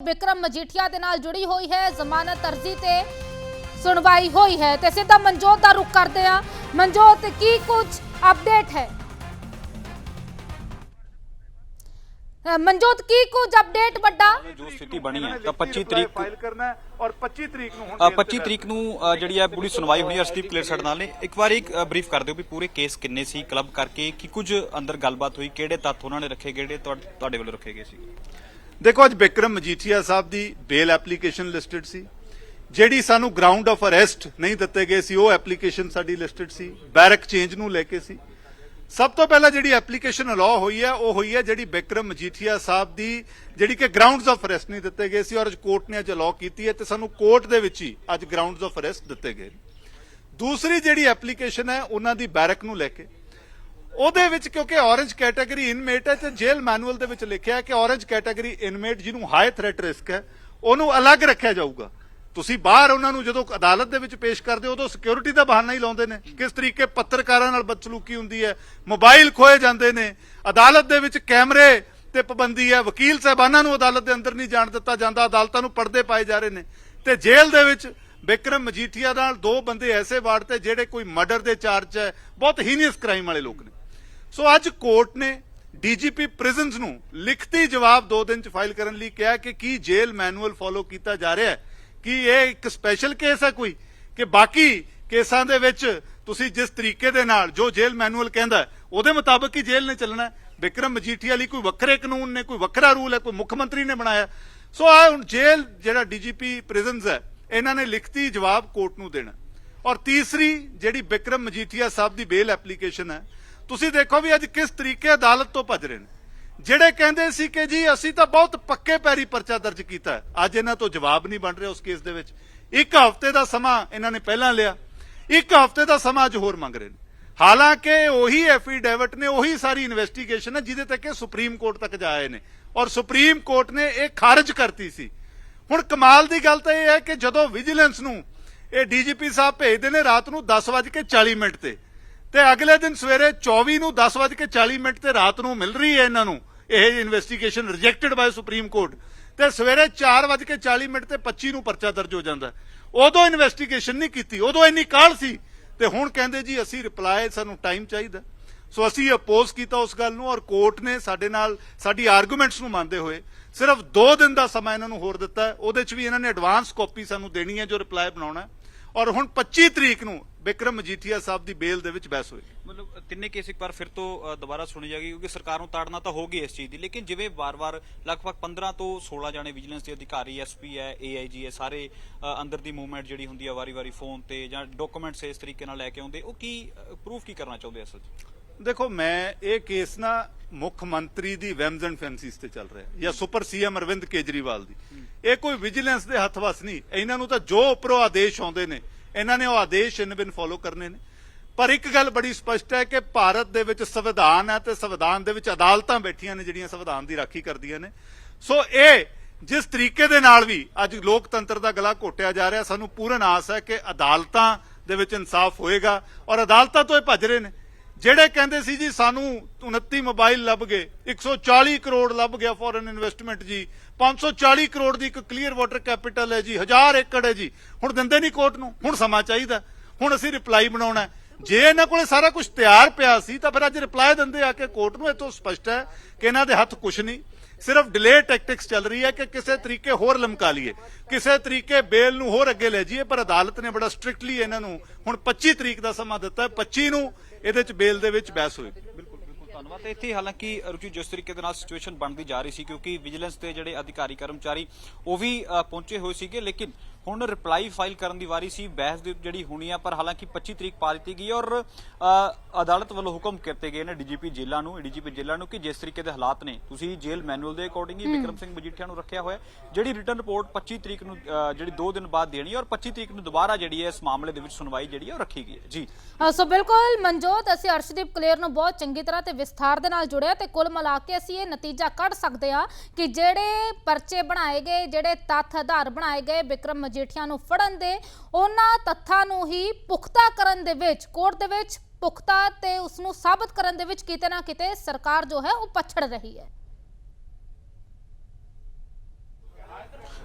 ਵਿਕਰਮ ਮਜੀਠੀਆ ਦੇ ਨਾਲ ਜੁੜੀ ਹੋਈ ਹੈ ਜ਼ਮਾਨਤ ਅਰਜ਼ੀ ਤੇ ਸੁਣਵਾਈ ਹੋਈ ਹੈ ਤੇ ਸਿੱਧਾ ਮਨਜੋਤ ਦਾ ਰੁਖ ਕਰਦੇ ਆ ਮਨਜੋਤ ਕੀ ਕੁਝ ਅਪਡੇਟ ਹੈ? ਅ, ਮਨਜੋਤ ਕੀ ਕੁਝ ਅਪਡੇਟ ਵੱਡਾ? ਜੋ ਸਥਿਤੀ ਬਣੀ ਹੈ ਤਾਂ 25 ਤਰੀਕ ਫਾਈਲ ਕਰਨਾ ਹੈ ਔਰ 25 ਤਰੀਕ ਨੂੰ ਹੁਣ ਅ, ਜੇਲ੍ਹ ਤੇ 25 ਤਰੀਕ ਨੂੰ ਅ, ਜਿਹੜੀ ਹੈ ਪੂਰੀ ਸੁਣਵਾਈ ਹੋਣੀ ਹੈ ਅਰਸ਼ਦੀਪ ਕਲੇਰ ਸਾਡੇ ਨਾਲ ਨੇ। ਇੱਕ ਵਾਰੀ ਬਰੀਫ ਕਰ ਦਿਓ ਵੀ ਪੂਰੇ ਕੇਸ ਕਿੰਨੇ ਸੀ ਕਲੱਬ ਕਰਕੇ ਕੀ ਕੁਝ ਅੰਦਰ ਗੱਲਬਾਤ ਹੋਈ ਕਿਹੜੇ ਤੱਥ ਉਹਨਾਂ ਨੇ ਰੱਖੇ ਕਿਹੜੇ ਤੁਹਾ- ਤੁਹਾਡੇ ਵੱਲੋਂ ਰੱਖੇ ਗਏ ਸੀ? ਦੇਖੋ, ਅੱਜ ਬਿਕਰਮ ਮਜੀਠੀਆ ਸਾਹਿਬ ਦੀ ਬੇਲ ਐਪਲੀਕੇਸ਼ਨ ਲਿਸਟਡ ਸੀ। ਜਿਹੜੀ ਸਾਨੂੰ ਗਰਾਊਂਡ ਆਫ ਅਰੈਸਟ ਨਹੀਂ ਦਿੱਤੇ ਗਏ ਸੀ, ਉਹ ਐਪਲੀਕੇਸ਼ਨ ਸਾਡੀ ਲਿਸਟਡ ਸੀ ਬੈਰਕ ਚੇਂਜ ਨੂੰ ਲੈ ਕੇ ਸੀ। ਸਭ ਤੋਂ ਪਹਿਲਾਂ ਜਿਹੜੀ ਐਪਲੀਕੇਸ਼ਨ ਅਲਾਉ ਹੋਈ ਹੈ, ਉਹ ਹੋਈ ਹੈ ਜਿਹੜੀ ਬਿਕਰਮ ਮਜੀਠੀਆ ਸਾਹਿਬ ਦੀ, ਜਿਹੜੀ ਕਿ ਗਰਾਊਂਡਸ ਆਫ ਅਰੈਸਟ ਨਹੀਂ ਦਿੱਤੇ ਗਏ ਸੀ, ਔਰ ਅੱਜ ਕੋਰਟ ਨੇ ਅੱਜ ਅਲਾਉ ਕੀਤੀ ਹੈ ਤੇ ਸਾਨੂੰ ਕੋਰਟ ਦੇ ਵਿੱਚ ਹੀ ਅੱਜ ਗਰਾਊਂਡਸ ਆਫ ਅਰੈਸਟ ਦਿੱਤੇ ਗਏ ਦੂਸਰੀ ਜਿਹੜੀ ਐਪਲੀਕੇਸ਼ਨ ਹੈ, ਉਹਨਾਂ ਦੀ ਬੈਰਕ ਨੂੰ ਲੈ ਕੇ। ਉਹਦੇ ਵਿੱਚ ਕਿਉਂਕਿ ਔਰੇਂਜ ਕੈਟਾਗਰੀ ਇਨਮੇਟ ਹੈ ਤੇ ਜੇਲ੍ਹ ਮੈਨੂਅਲ ਦੇ ਵਿੱਚ ਲਿਖਿਆ ਕਿ ਔਰੇਂਜ ਕੈਟਾਗਰੀ ਇਨਮੇਟ ਜਿਹਨੂੰ ਹਾਈ ਥ੍ਰੈਟ ਰਿਸਕ ਹੈ, ਉਹਨੂੰ ਅਲੱਗ ਰੱਖਿਆ ਜਾਊਗਾ। ਤੁਸੀਂ ਬਾਹਰ ਉਹਨਾਂ ਨੂੰ ਜਦੋਂ ਅਦਾਲਤ ਦੇ ਵਿੱਚ ਪੇਸ਼ ਕਰਦੇ ਹੋ, ਉਦੋਂ ਸਿਕਿਉਰਿਟੀ ਦਾ ਬਹਾਨਾ ਹੀ ਲਾਉਂਦੇ ਨੇ। ਕਿਸ ਤਰੀਕੇ ਪੱਤਰਕਾਰਾਂ ਨਾਲ ਬਦਸਲੂਕੀ ਹੁੰਦੀ ਹੈ, ਮੋਬਾਈਲ ਖੋਏ ਜਾਂਦੇ ਨੇ। ਅਦਾਲਤ ਦੇ ਵਿੱਚ ਕੈਮਰੇ ਤੇ ਪਾਬੰਦੀ ਹੈ, ਵਕੀਲ ਸਾਹਿਬਾਨਾਂ ਨੂੰ ਅਦਾਲਤ ਦੇ ਅੰਦਰ ਨਹੀਂ ਜਾਣ ਦਿੱਤਾ ਜਾਂਦਾ, ਅਦਾਲਤਾਂ ਨੂੰ ਪਰਦੇ ਪਾਏ ਜਾ ਰਹੇ ਨੇ। ਤੇ ਜੇਲ੍ਹ ਦੇ ਵਿੱਚ ਬਿਕਰਮ ਮਜੀਠੀਆ ਨਾਲ ਦੋ ਬੰਦੇ ਐਸੇ ਵਾਰਡ ਤੇ ਜਿਹੜੇ ਕੋਈ ਮਰਡਰ ਦੇ ਚਾਰਜ ਹੈ, ਬਹੁਤ ਹੀਨੀਅਸ ਕ੍ਰਾਈਮ ਵਾਲੇ ਲੋਕ ਨੇ। ਸੋ ਅੱਜ ਕੋਰਟ ਨੇ ਡੀਜੀਪੀ ਪ੍ਰਿਜ਼ਨਸ ਨੂੰ ਲਿਖਤੀ ਜਵਾਬ 2 ਦਿਨ ਚ ਫਾਈਲ ਕਰਨ ਲਈ ਕਿਹਾ ਕਿ ਕੀ ਜੇਲ੍ਹ ਮੈਨੂਅਲ ਫੋਲੋ ਕੀਤਾ ਜਾ ਰਿਹਾ ਹੈ? ਕਿ ਇਹ ਇੱਕ ਸਪੈਸ਼ਲ ਕੇਸ ਹੈ ਕੋਈ? ਕਿ ਬਾਕੀ ਕੇਸਾਂ ਦੇ ਵਿੱਚ ਤੁਸੀਂ ਜਿਸ ਤਰੀਕੇ ਦੇ ਨਾਲ ਜੋ ਜੇਲ੍ਹ ਮੈਨੂਅਲ ਕਹਿੰਦਾ ਉਹਦੇ ਮੁਤਾਬਕ ਹੀ ਜੇਲ੍ਹ ਨੇ ਚੱਲਣਾ ਹੈ। ਬਿਕਰਮ ਮਜੀਠੀਆ ਲਈ ਕੋਈ ਵੱਖਰੇ ਕਾਨੂੰਨ ਨੇ, ਕੋਈ ਵੱਖਰਾ ਰੂਲ ਹੈ, ਕੋਈ ਮੁੱਖ ਮੰਤਰੀ ਨੇ ਬਣਾਇਆ ਸੋ ਆ ਹੁਣ ਜੇਲ੍ਹ ਜਿਹੜਾ ਡੀਜੀਪੀ ਪ੍ਰਿਜ਼ਨਸ ਹੈ, ਇਹਨਾਂ ਨੇ ਲਿਖਤੀ ਜਵਾਬ ਕੋਰਟ ਨੂੰ ਦੇਣਾ ਔਰ ਤੀਸਰੀ ਜਿਹੜੀ ਬਿਕਰਮ ਮਜੀਠੀਆ ਸਾਹਿਬ ਦੀ ਬੇਲ ਐਪਲੀਕੇਸ਼ਨ ਹੈ ਤੁਸੀਂ ਦੇਖੋ ਵੀ ਅੱਜ ਕਿਸ ਤਰੀਕੇ ਅਦਾਲਤ ਤੋਂ ਭੱਜ ਰਹੇ ਨੇ। ਜਿਹੜੇ ਕਹਿੰਦੇ ਸੀ ਕਿ ਜੀ ਅਸੀਂ ਤਾਂ ਬਹੁਤ ਪੱਕੇ ਪੈਰੀ ਪਰਚਾ ਦਰਜ ਕੀਤਾ ਅੱਜ ਇਹਨਾਂ ਤੋਂ ਜਵਾਬ ਨਹੀਂ ਬਣ ਰਿਹਾ ਉਸ ਕੇਸ ਦੇ ਵਿੱਚ। ਇੱਕ ਹਫ਼ਤੇ ਦਾ ਸਮਾਂ ਇਹਨਾਂ ਨੇ ਪਹਿਲਾਂ ਲਿਆ। ਇੱਕ ਹਫ਼ਤੇ ਦਾ ਸਮਾਂ ਅੱਜ ਹੋਰ ਮੰਗ ਰਹੇ ਨੇ। ਹਾਲਾਂਕਿ ਉਹੀ ਐਫੀਡੇਵਿਟ ਨੇ, ਉਹੀ ਸਾਰੀ ਇਨਵੈਸਟੀਗੇਸ਼ਨ ਹੈ ਜਿਹਦੇ ਤੱਕ ਇਹ ਸੁਪਰੀਮ ਕੋਰਟ ਤੱਕ ਜਾਏ ਨੇ। ਔਰ ਸੁਪਰੀਮ ਕੋਰਟ ਨੇ ਇਹ ਖਾਰਜ ਕਰਤੀ ਸੀ। ਹੁਣ ਕਮਾਲ ਦੀ ਗੱਲ ਤਾਂ ਇਹ ਹੈ ਕਿ ਜਦੋਂ ਵਿਜੀਲੈਂਸ ਨੂੰ ਇਹ ਡੀਜੀਪੀ ਸਾਹਿਬ ਭੇਜਦੇ ਨੇ ਰਾਤ ਨੂੰ 10:40 ਮਿੰਟ ਤੇ ਤੇ ਅਗਲੇ ਦਿਨ ਸਵੇਰੇ 24 ਨੂੰ 10:40 ਮਿੰਟ ਤੇ ਰਾਤ ਨੂੰ ਮਿਲ ਰਹੀ ਹੈ ਇਹਨਾਂ ਨੂੰ। ਇਹ investigation rejected by Supreme Court ਤੇ ਸਵੇਰੇ 4:40 ਮਿੰਟ ਤੇ 25 ਨੂੰ ਪਰਚਾ ਦਰਜ ਹੋ ਜਾਂਦਾ ਉਦੋਂ ਇਨਵੈਸਟੀਗੇਸ਼ਨ ਨਹੀਂ ਕੀਤੀ, ਉਦੋਂ ਇੰਨੀ ਕਾਹਲ ਸੀ। ਤੇ ਹੁਣ ਕਹਿੰਦੇ ਜੀ ਅਸੀਂ ਰਿਪਲਾਈ ਸਾਨੂੰ ਟਾਈਮ ਚਾਹੀਦਾ। ਸੋ ਅਸੀਂ ਅਪੋਜ਼ ਕੀਤਾ ਉਸ ਗੱਲ ਨੂੰ ਔਰ ਕੋਰਟ ਨੇ ਸਾਡੇ ਨਾਲ ਸਾਡੀ ਆਰਗੂਮੈਂਟਸ ਨੂੰ ਮੰਨਦੇ ਹੋਏ ਸਿਰਫ 2 ਦਿਨ ਦਾ ਸਮਾਂ ਇਹਨਾਂ ਨੂੰ ਹੋਰ ਦਿੱਤਾ। ਉਹਦੇ ਚ ਵੀ ਇਹਨਾਂ ਨੇ ਐਡਵਾਂਸ ਕਾਪੀ ਸਾਨੂੰ ਦੇਣੀ ਹੈ ਜੋ ਰਿਪਲਾਈ ਬਣਾਉਣਾ ਔਰ ਹੁਣ 25 ਤਰੀਕ ਨੂੰ ਬਿਕਰਮ ਮਜੀਠੀਆ ਸਾਹਿਬ ਦੀ ਬੇਲ ਦੇ ਵਿੱਚ ਬਹਿਸ ਹੋਏਗੀ ਮਤਲਬ ਤਿੰਨੇ ਕੇਸ ਇੱਕ ਵਾਰ ਫਿਰ ਤੋਂ ਦੁਬਾਰਾ ਸੁਣੀ ਜਾਏਗੀ ਕਿਉਂਕਿ ਸਰਕਾਰ ਨੂੰ ਤਾੜਨਾ ਤਾਂ ਹੋਗੀ ਇਸ ਚੀਜ਼ ਦੀ। ਲੇਕਿਨ ਜਿਵੇਂ ਵਾਰ-ਵਾਰ ਲਗਭਗ 15 ਤੋਂ 16 ਜਾਣੇ ਵਿਜੀਲੈਂਸ ਦੇ ਅਧਿਕਾਰੀ ਐਸਪੀ ਹੈ ਏਆਈਜੀ ਹੈ ਸਾਰੇ ਅੰਦਰ ਦੀ ਮੂਵਮੈਂਟ ਜਿਹੜੀ ਹੁੰਦੀ ਹੈ ਵਾਰੀ-ਵਾਰੀ ਫੋਨ ਤੇ ਜਾਂ ਡਾਕੂਮੈਂਟਸ ਇਸ ਤਰੀਕੇ ਨਾਲ ਲੈ ਕੇ ਆਉਂਦੇ ਉਹ ਕੀ ਪ੍ਰੂਫ ਕੀ ਕਰਨਾ ਚਾਹੁੰਦੇ ਅਸਲ 'ਚ ਦੇਖੋ ਮੈਂ ਇਹ ਕੇਸ ਨਾ ਮੁੱਖ ਮੰਤਰੀ ਦੀ ਵੈਮਸ ਐਂਡ ਫੈਂਸੀਸ ਤੇ ਚੱਲ ਰਿਹਾ ਜਾਂ ਸੁਪਰ ਸੀਐਮ ਅਰਵਿੰਦ ਕੇਜਰੀਵਾਲ ਦੀ। ਇਹ ਕੋਈ ਵਿਜੀਲੈਂਸ ਦੇ ਹੱਥ ਵਸ ਨਹੀਂ। ਇਹਨਾਂ ਨੂੰ ਤਾਂ ਜੋ ਉੱਪਰੋਂ ਆਦੇਸ਼ ਆਉਂਦੇ ਨੇ, ਇਹਨਾਂ ਨੇ ਉਹ ਆਦੇਸ਼ ਇਨ ਬਿਨ ਫੋਲੋ ਕਰਨੇ ਨੇ। ਪਰ ਇੱਕ ਗੱਲ ਬੜੀ ਸਪਸ਼ਟ ਹੈ ਕਿ ਭਾਰਤ ਦੇ ਵਿੱਚ ਸੰਵਿਧਾਨ ਹੈ ਤੇ ਸੰਵਿਧਾਨ ਦੇ ਵਿੱਚ ਅਦਾਲਤਾਂ ਬੈਠੀਆਂ ਨੇ ਜਿਹੜੀਆਂ ਸੰਵਿਧਾਨ ਦੀ ਰਾਖੀ ਕਰਦੀਆਂ ਨੇ। ਸੋ ਇਹ ਜਿਸ ਤਰੀਕੇ ਦੇ ਨਾਲ ਵੀ ਅੱਜ ਲੋਕਤੰਤਰ ਦਾ ਗਲਾ ਘੋਟਿਆ ਜਾ ਰਿਹਾ, ਸਾਨੂੰ ਪੂਰਨ ਆਸ ਹੈ ਕਿ ਅਦਾਲਤਾਂ ਦੇ ਵਿੱਚ ਇਨਸਾਫ ਹੋਏਗਾ ਔਰ ਅਦਾਲਤਾਂ ਤੋਂ ਇਹ ਭੱਜ ਰਹੇ ਨੇ। ਜਿਹੜੇ ਕਹਿੰਦੇ ਸੀ ਜੀ ਸਾਨੂੰ 29 ਮੋਬਾਈਲ ਲੱਭ ਗਏ 140 ਕਰੋੜ ਲੱਭ ਗਿਆ ਫੋਰਨ ਇਨਵੈਸਟਮੈਂਟ ਜੀ 540 ਕਰੋੜ ਦੀ ਇੱਕ ਕਲੀਅਰ ਵਾਟਰ ਕੈਪੀਟਲ ਹੈ ਜੀ 1000 ਏਕੜ ਹੈ ਜੀ। ਹੁਣ ਦਿੰਦੇ ਨਹੀਂ ਕੋਰਟ ਨੂੰ, ਹੁਣ ਸਮਾਂ ਚਾਹੀਦਾ ਹੁਣ ਅਸੀਂ ਰਿਪਲਾਈ ਬਣਾਉਣਾ ਜੇ ਇਹਨਾਂ ਕੋਲੇ ਸਾਰਾ ਕੁਝ ਤਿਆਰ ਪਿਆ ਸੀ, ਤਾਂ ਫਿਰ ਅੱਜ ਰਿਪਲਾਈ ਦਿੰਦੇ ਆ ਕੇ ਕੋਰਟ ਨੂੰ, ਇਹ ਤੋਂ ਸਪਸ਼ਟ ਹੈ ਕਿ ਇਹਨਾਂ ਦੇ ਹੱਥ ਕੁਝ ਨਹੀਂ। ਸਿਰਫ ਡਿਲੇ ਟੈਕਟਿਕਸ ਚੱਲ ਰਹੀ ਹੈ ਕਿ ਕਿਸੇ ਤਰੀਕੇ ਹੋਰ ਲਮਕਾ ਲਈਏ। ਕਿਸੇ ਤਰੀਕੇ ਬੇਲ ਨੂੰ ਹੋਰ ਅੱਗੇ ਲੈ ਜਾਈਏ, ਪਰ ਅਦਾਲਤ ਨੇ ਬੜਾ ਸਟ੍ਰਿਕਟਲੀ ਇਹਨਾਂ ਨੂੰ ਹੁਣ 25 ਤਰੀਕ ਦਾ ਸਮਾਂ ਦਿੱਤਾ ਹੈ 25 ਨੂੰ ਇਹਦੇ ਚ ਬੇਲ ਦੇ ਵਿੱਚ ਬਹਿਸ ਹੋਏਗੀ ਬਿਲਕੁਲ ਧੰਨਵਾਦ। ਇੱਥੇ ਹਾਲਾਂਕਿ ਰੁਚੀ ਜਿਸ ਤਰੀਕੇ ਦੇ ਨਾਲ ਸਿਚੁਏਸ਼ਨ ਬਣਦੀ ਜਾ ਰਹੀ ਸੀ, ਕਿਉਂਕਿ ਵਿਜੀਲੈਂਸ ਦੇ ਜਿਹੜੇ ਅਧਿਕਾਰੀ, ਕਰਮਚਾਰੀ, ਉਹ ਵੀ ਪਹੁੰਚੇ ਹੋਏ ਸੀਗੇ, ਲੇਕਿਨ ਹੁਣ ਰਿਪਲਾਈ ਫਾਈਲ ਕਰਨ ਦੀ ਵਾਰੀ ਸੀ ਬਹਿਸ ਦੀ ਜਿਹੜੀ ਹੋਣੀ ਆ ਪਰ ਹਾਲਾਂਕਿ 25 ਤਰੀਕ ਪਾ ਦਿੱਤੀ ਗਈ ਔਰ ਅਦਾਲਤ ਵੱਲੋਂ ਹੁਕਮ ਕੀਤੇ ਗਏ ਨੇ ਡੀਜੀਪੀ ਜੇਲ੍ਹਾਂ ਨੂੰ ਡੀਜੀਪੀ ਜੇਲ੍ਹਾਂ ਨੂੰ ਕਿ ਜਿਸ ਤਰੀਕੇ ਦੇ ਹਾਲਾਤ ਨੇ ਤੁਸੀਂ ਜੇਲ੍ਹ ਮੈਨੂਅਲ ਦੇ ਅਕੋਰਡਿੰਗ ਹੀ ਵਿਕਰਮ ਸਿੰਘ ਮਜੀਠੀਆ ਨੂੰ ਰੱਖਿਆ ਹੋਇਆ। ਜਿਹੜੀ ਰਿਟਰਨ ਰਿਪੋਰਟ 25 ਤਰੀਕ ਨੂੰ ਜਿਹੜੀ 2 ਦਿਨ ਬਾਅਦ ਦੇਣੀ ਔਰ 25 ਤਰੀਕ ਨੂੰ ਦੁਬਾਰਾ ਜਿਹੜੀ ਹੈ ਇਸ ਮਾਮਲੇ ਦੇ ਵਿੱਚ ਸੁਣਵਾਈ ਜਿਹੜੀ ਹੈ ਉਹ ਰੱਖੀ ਗਈ ਹੈ ਜੀ ਸੋ ਬਿਲਕੁਲ ਮਨਜੋਤ ਅਸੀਂ ਅਰਸ਼ਦੀਪ ਕਲੇਰ ਨੂੰ ਬਹੁਤ ਚੰਗੀ ਤਰ੍ਹਾਂ ਤੇ ਵਿਸਥਾਰ ਦੇ ਨਾਲ ਜੁੜਿਆ ਤੇ ਕੁੱਲ ਮਿਲਾ ਕੇ ਅਸੀਂ ਇਹ ਨਤੀਜਾ ਕੱਢ ਸਕਦੇ ਹਾਂ ਕਿ ਜਿਹੜੇ ਪਰਚੇ ਬਣਾਏ ਗਏ ਜਿਹੜੇ ਤੱਥ ਆਧਾਰ ਬਣਾਏ ਗਏ ਵਿਕਰਮ ਮਜੀਠੀਆ ਨੂੰ ਫੜਨ ਦੇ, ਉਹਨਾਂ ਤੱਥਾਂ ਨੂੰ ਹੀ ਪੁਖਤਾ ਕਰਨ ਦੇ ਵਿੱਚ, ਕੋਰਟ ਦੇ ਵਿੱਚ ਪੁਖਤਾ ਤੇ ਉਸ ਨੂੰ ਸਾਬਤ ਕਰਨ ਦੇ ਵਿੱਚ ਕਿਤੇ ਨਾ ਕਿਤੇ ਸਰਕਾਰ ਜੋ ਹੈ ਉਹ ਪਛੜ ਰਹੀ ਹੈ।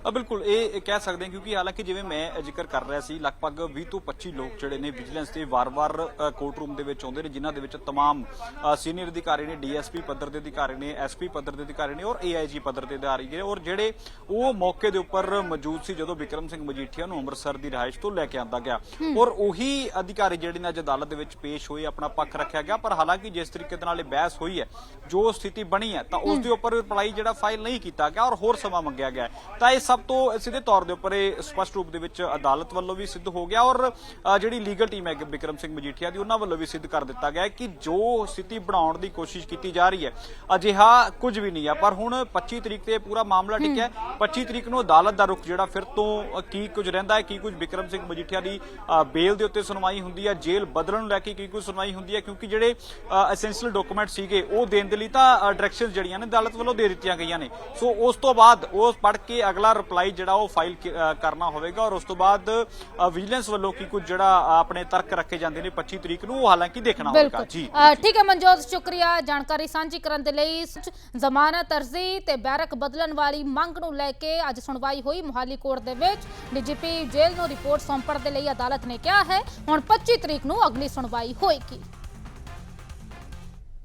ਬਿਲਕੁਲ ਇਹ ਇਹ ਕਹਿ ਸਕਦੇ ਹਾਂ ਕਿਉਂਕਿ ਹਾਲਾਂਕਿ ਜਿਵੇਂ ਮੈਂ ਜ਼ਿਕਰ ਕਰ ਰਿਹਾ ਸੀ ਲਗਭਗ 20 ਤੋਂ 25 ਲੋਕ ਜਿਹੜੇ ਨੇ ਵਿਜੀਲੈਂਸ ਦੇ ਵਾਰ-ਵਾਰ ਕੋਰਟ ਰੂਮ ਦੇ ਵਿੱਚ ਆਉਂਦੇ ਨੇ ਜਿਨ੍ਹਾਂ ਦੇ ਵਿੱਚ तमाम ਸੀਨੀਅਰ ਅਧਿਕਾਰੀ ਨੇ ਡੀਐਸਪੀ ਪੱਧਰ ਦੇ ਅਧਿਕਾਰੀ ਨੇ ਐਸਪੀ ਪੱਧਰ ਦੇ ਅਧਿਕਾਰੀ ਨੇ ਔਰ ਏਆਈਜੀ ਪੱਧਰ ਦੇ ਅਧਿਕਾਰੀ ਨੇ ਔਰ ਜਿਹੜੇ ਉਹ ਮੌਕੇ ਦੇ ਉੱਪਰ ਮੌਜੂਦ ਸੀ ਜਦੋਂ ਵਿਕਰਮ ਸਿੰਘ ਮਜੀਠੀਆ ਨੂੰ ਅੰਮ੍ਰਿਤਸਰ ਦੀ ਰਿਹਾਇਸ਼ ਤੋਂ ਲੈ ਕੇ ਆਂਦਾ ਗਿਆ ਔਰ ਉਹੀ ਅਧਿਕਾਰੀ ਜਿਹੜੇ ਨੇ ਅੱਜ ਅਦਾਲਤ ਦੇ ਵਿੱਚ ਪੇਸ਼ ਹੋਏ ਆਪਣਾ ਪੱਖ ਰੱਖਿਆ ਗਿਆ ਪਰ ਹਾਲਾਂਕਿ ਜਿਸ ਤਰੀਕੇ ਦੇ ਨਾਲ ਇਹ ਬਹਿਸ ਹੋਈ ਹੈ ਜੋ ਸਥਿਤੀ ਬਣੀ ਹੈ ਤਾਂ ਉਸ ਦੇ ਉੱਪਰ ਰਿਪਲਾਈ ਜਿਹੜਾ ਫਾਈਲ ਨਹੀਂ ਕੀਤਾ ਗਿਆ ਔਰ ਹੋਰ ਸਮਾਂ ਮੰਗਿਆ ਗਿਆ ਹੈ। ਤਾਂ ਇਹ ਸਭ ਤੋਂ ਸਿੱਧੇ ਤੌਰ ਦੇ ਉੱਪਰ ਇਹ ਸਪਸ਼ਟ ਰੂਪ ਦੇ ਵਿੱਚ ਅਦਾਲਤ ਵੱਲੋਂ ਵੀ ਸਿੱਧ ਹੋ ਗਿਆ ਔਰ ਜਿਹੜੀ ਲੀਗਲ ਟੀਮ ਹੈ ਵਿਕਰਮ ਸਿੰਘ ਮਜੀਠੀਆ ਦੀ ਉਹਨਾਂ ਵੱਲੋਂ ਵੀ ਸਿੱਧ ਕਰ ਦਿੱਤਾ ਗਿਆ ਕਿ ਜੋ ਸਥਿਤੀ ਬਣਾਉਣ ਦੀ ਕੋਸ਼ਿਸ਼ ਕੀਤੀ ਜਾ ਰਹੀ ਹੈ ਅਜਿਹਾ ਕੁਝ ਵੀ ਨਹੀਂ ਹੈ। ਪਰ ਹੁਣ 25 ਤਰੀਕ ਤੇ ਪੂਰਾ ਮਾਮਲਾ ਟਿਕਿਆ ਹੈ। 25 ਤਰੀਕ ਨੂੰ ਅਦਾਲਤ ਦਾ ਰੁਖ ਜਿਹੜਾ ਫਿਰ ਤੋਂ ਕੀ ਕੁਝ ਰਹਿੰਦਾ ਹੈ ਕੀ ਕੁਝ ਵਿਕਰਮ ਸਿੰਘ ਮਜੀਠੀਆ ਦੀ ਬੇਲ ਦੇ ਉੱਤੇ ਸੁਣਵਾਈ ਹੁੰਦੀ ਹੈ ਜੇਲ੍ਹ ਬਦਲਣ ਨੂੰ ਲੈ ਕੇ ਕੀ ਕੁਝ ਸੁਣਵਾਈ ਹੁੰਦੀ ਹੈ ਕਿਉਂਕਿ ਜਿਹੜੇ ਐਸੈਂਸ਼ੀਅਲ ਡਾਕੂਮੈਂਟ ਸੀਗੇ ਉਹ ਦੇਣ ਦੇ ਲਈ ਤਾਂ ਡਾਇਰੈਕਸ਼ਨਸ ਜਿਹੜੀਆਂ ਨੇ ਅਦਾਲਤ ਵੱਲੋਂ ਦੇ ਦਿੱਤੀਆਂ ਗਈਆਂ ਨੇ। ਸੋ ਉਸ ਤੋਂ ਬਾਅਦ ਉਹ ਪੜ੍ਹ ਕੇ ਅਗਲਾ ਰਿਪਲਾਈ ਜਿਹੜਾ ਉਹ ਫਾਈਲ ਕਰਨਾ ਹੋਵੇਗਾ ਔਰ ਉਸ ਤੋਂ ਬਾਅਦ ਵਿਜੀਲੈਂਸ ਵੱਲੋਂ ਕੀ ਕੁਝ ਜਿਹੜਾ ਆਪਣੇ ਤਰਕ ਰੱਖੇ ਜਾਂਦੇ ਨੇ 25 ਤਰੀਕ ਨੂੰ ਉਹ ਹਾਲਾਂਕਿ ਦੇਖਣਾ ਹੋਵੇਗਾ। ਜੀ। ਠੀਕ ਹੈ ਮਨਜੋਤ ਸ਼ੁਕਰੀਆ। ਜਾਣਕਾਰੀ ਸਾਂਝੀ ਕਰਨ ਦੇ ਲਈ ਜ਼ਮਾਨਤ ਅਰਜ਼ੀ ਤੇ ਬੈਰਕ ਬਦਲਣ ਵਾਲੀ ਮੰਗ ਨੂੰ ਲੈ ਕੇ ਅੱਜ ਸੁਣਵਾਈ ਹੋਈ ਮੁਹਾਲੀ ਕੋਰਟ ਦੇ ਵਿੱਚ। ਡੀਜੀਪੀ ਜੇਲ੍ਹ ਨੂੰ ਰਿਪੋਰਟ ਸੌਂਪਣ ਦੇ ਲਈ ਅਦਾਲਤ ਨੇ ਕਿਹਾ ਹੈ ਹੁਣ 25 ਤਰੀਕ ਨੂੰ ਅਗਲੀ ਸੁਣਵਾਈ ਹੋਏਗੀ।